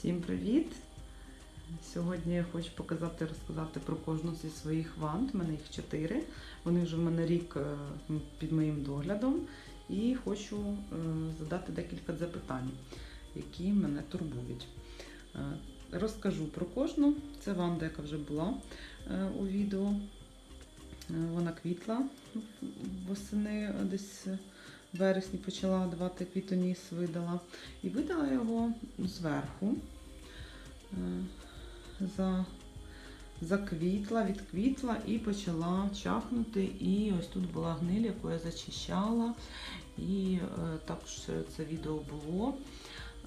Всім привіт! Сьогодні я хочу показати розказати про кожну зі своїх вант. У мене їх чотири. Вони вже в мене рік е, під моїм доглядом. І хочу е, задати декілька запитань, які мене турбують. Е, Розкажу про кожну. Це ванда, яка вже була у відео. Вона квітла восени десь вересні почала давати квітоніс, видала. І видала його зверху. Е, За, заквітла, відквітла і почала чахнути. І ось тут була гниль, яку я зачищала. І е, також це відео було.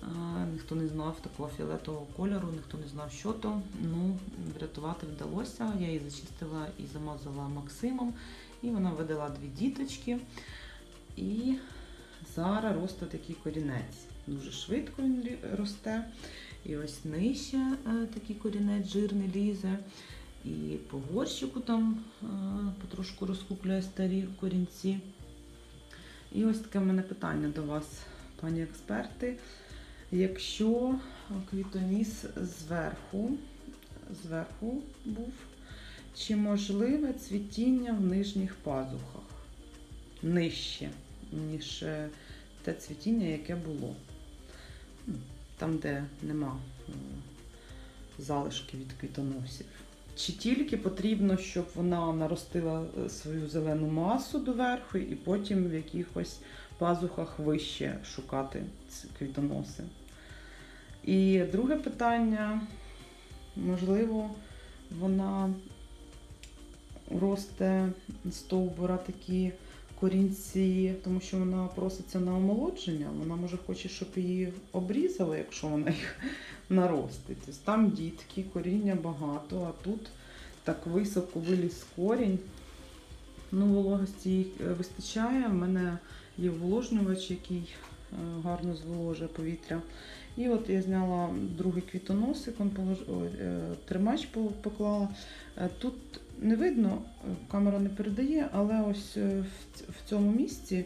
Е, Ніхто не знав такого фіолетового кольору, ніхто не знав, що то. Ну, врятувати вдалося. Я її зачистила і замазала Максимом. І вона видала дві діточки. І зараз росте такий корінець. Дуже швидко він росте. І ось нижче е, такий корінець жирний лізе. І по горщику там е, потрошку розкуплює старі корінці. І ось таке в мене питання до вас, пані експерти. Якщо квітоніс зверху, зверху був, чи можливе цвітіння в нижніх пазухах? Нижче, ніж е, те цвітіння, яке було. Там, де нема е, залишки від квітоносів. Чи тільки потрібно, щоб вона наростила е, свою зелену масу доверху і потім в якихось пазухах вище шукати квітоноси? І друге питання, можливо, вона росте стовбура такі корінці, тому що вона проситься на омолодження. Вона може хоче, щоб її обрізали, якщо вона їх наростить. Тобто там дітки, коріння багато, а тут так високо виліз корінь. Ну, вологості їй е, вистачає. У мене є вволожнювач, який е, гарно зволожує повітря. І от я зняла другий квітоносик, он полож... е, тримач поклала. Тут не видно, е, камера не передає, але ось е, в цьому місці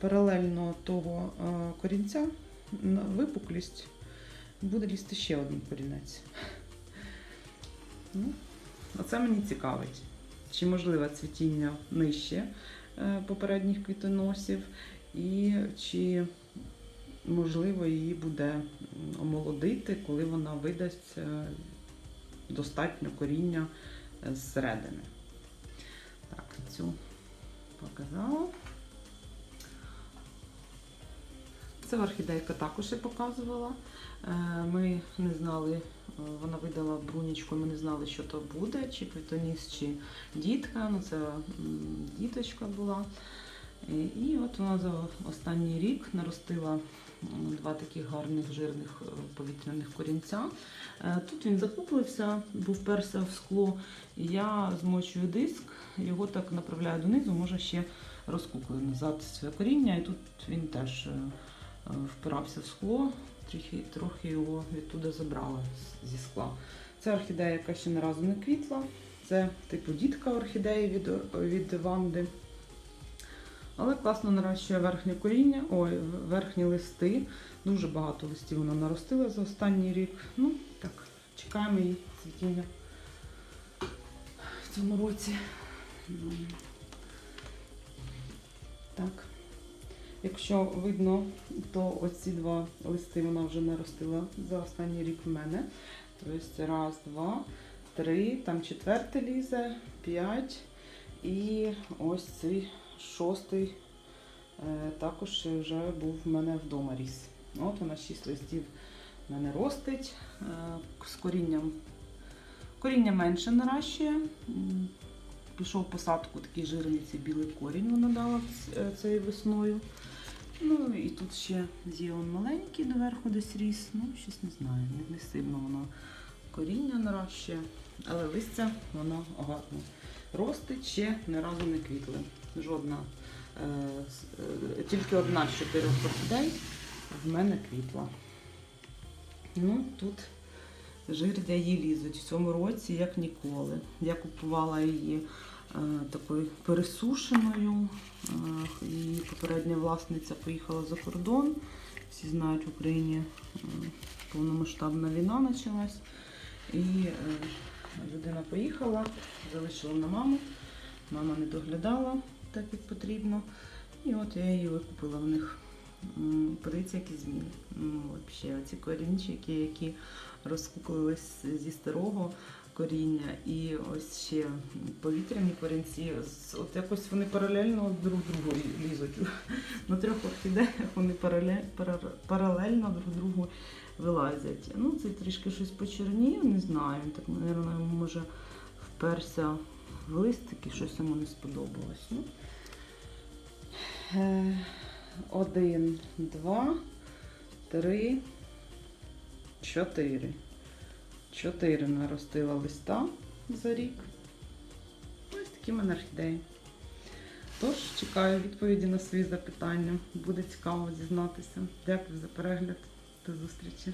паралельно того е, корінця випуклість буде лізти ще один корінець. Ну, оце мені цікавить. Чи можливе цвітіння нижче попередніх квітоносів, і чи можливо її буде омолодити, коли вона видасть достатньо коріння зсередини. Так, цю показала. Це орхідейка також я показувала. Е, Ми не знали, е, вона видала брунічку, ми не знали, що то буде, чи квітоніс, чи дітка. Ну, це діточка була. І, і от вона за останній рік наростила два таких гарних жирних е, повітряних корінця. Е, Тут він закуплився, був перся в скло. Я змочую диск, його так направляю донизу, може ще розкуклюю назад своє коріння, і тут він теж е, е, впирався в скло, трохи, трохи його відтуди забрала зі скла. Це орхідея, яка ще не разу не квітла. Це типу дітка орхідеї від, від Ванди. Але класно нарощує верхнє коріння, ой, верхні листи. Дуже багато листів вона наростила за останній рік. Ну, так, чекаємо її цвітіння в цьому році. Так. Якщо видно, то оці два листи вона вже наростила за останній рік в мене. Тобто раз, два, три, там четверте лізе, п'ять. І ось цей шостий е, також вже був в мене вдома ріс. От вона шість листів в мене ростить. Е, з корінням. Коріння менше наращує. Пішов в посадку такий жирний цей білий корінь вона дала е, цією весною. Ну і тут ще є он маленький доверху десь ріс. Ну, щось не знаю, не, не сильно воно коріння наращує, але листя воно гарно ростить, ще ні разу не квітли. Жодна, е, е, тільки одна з чотирьох орхідей в мене квітла. Ну, тут жирдяї лізуть в цьому році, як ніколи. Я купувала її е, такою пересушеною. І попередня власниця поїхала за кордон. всі знають, в Україні повномасштабна війна почалась. І людина поїхала, залишила на маму. Мама не доглядала так, як потрібно. І от я її викупила в них. Подивіться, які зміни. Ну, Взагалі, ці корінчики, які розкуклились зі старого коріння, і ось ще повітряні корінці, от якось вони паралельно друг другу лізуть. На трьох орхідеях вони паралельно друг другу вилазять. Ну, це трішки щось почернів, не знаю. Так, мабуть, може вперся листики, щось йому не сподобалось. Ну, е, один, два, три, чотири. Чотири наростила листа за рік. Ось такі мене орхідеї. Тож чекаю відповіді на свої запитання. Буде цікаво дізнатися. Дякую за перегляд. До зустрічі.